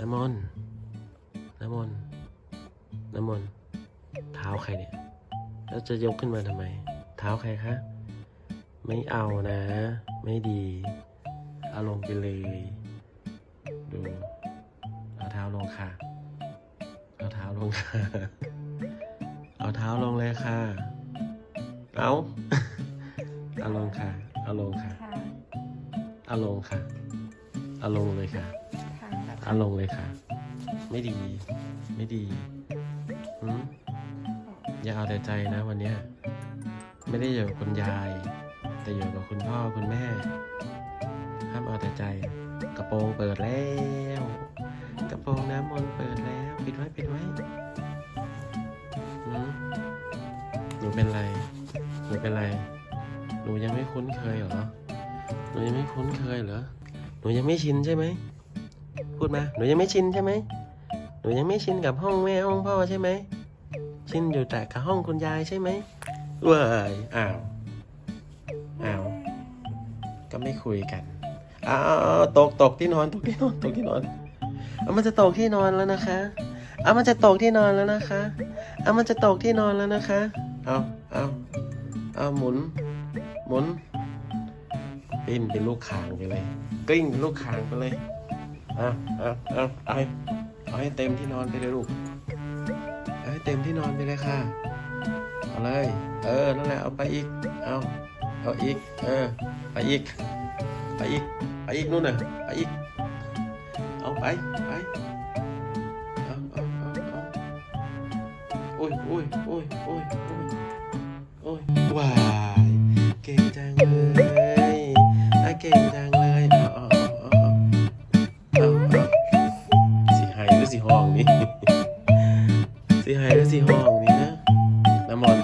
น้ำมนต์น้ำมนต์น้ำมนต์เท้าใครเนี่ย แล้วจะยกขึ้นมาทำไม เท้าใครคะ ไม่เอานะ ไม่ดี เอาลงไปเลย ดู เอาเท้าลงค่ะ เอาเท้าลงค่ะ เอาเท้าลงเลยค่ะ เอาเอาลงค่ะ เอาลงค่ะค่ะเอาลงค่ะ เอาลงเลยค่ะค่ะ เอาลงเลยค่ะ ไม่ดี ไม่ดีหืมอย่าเอาแต่ใจนะวันเนี้ยไม่ได้อยู่กับคุณยาย แต่อยู่กับคุณพ่อคุณแม่ ห้ามเอาแต่ใจ กระโปรงเปิดแล้ว กระโปรงน้ำมนต์เปิดแล้วปิดไว้ปิดไว้หืมหนูเป็นไรหนูเป็นไรหนูยังไม่คุ้นเคยเหรอหนูยังไม่คุ้นเคยเหรอหนูยังไม่ชินใช่ไหม พูดมา หนูยังไม่ชินใช่ไหม หนูยังไม่ชินกับห้องแม่ห้องพ่อใช่ไหม ชินอยู่แต่กับห้องคุณยายใช่ไหมเว้ยอ้าว อ้าว ก็ไม่คุยกันอ้าวตกตกที่นอนตกที่นอนตกที่นอนเอามันจะตกที่นอนแล้วนะคะเอามันจะตกที่นอนแล้วนะคะเอามันจะตกที่นอนแล้วนะคะ เอาเอาเอาหมุน หมุนปิ้นเป็นลูกคางไปเลย กลิ้งเป็นลูกคางไปเลย อาเอาเอาเอาให้เอาให้เต็มที่นอนไปเลยลูกเอาให้เต็มที่นอนไปเลยค่ะ เอาเลย เออ นั่นแหละ เอาไปอีก เอาเอาอีก เออ ไปอีก ไปอีก ไปอีกนู่นน่ะ ไปอีก เอาไป ไป เอาเอาเอาเอาโอ้ยโอ้ยโอ้ยโอ้ยโอ้ยโอ้ยว้าย เก่งจังเลยอะเก่งจัง สิห้องนี่สิให้ด้วยสิห้องนี่นะน้ำมอน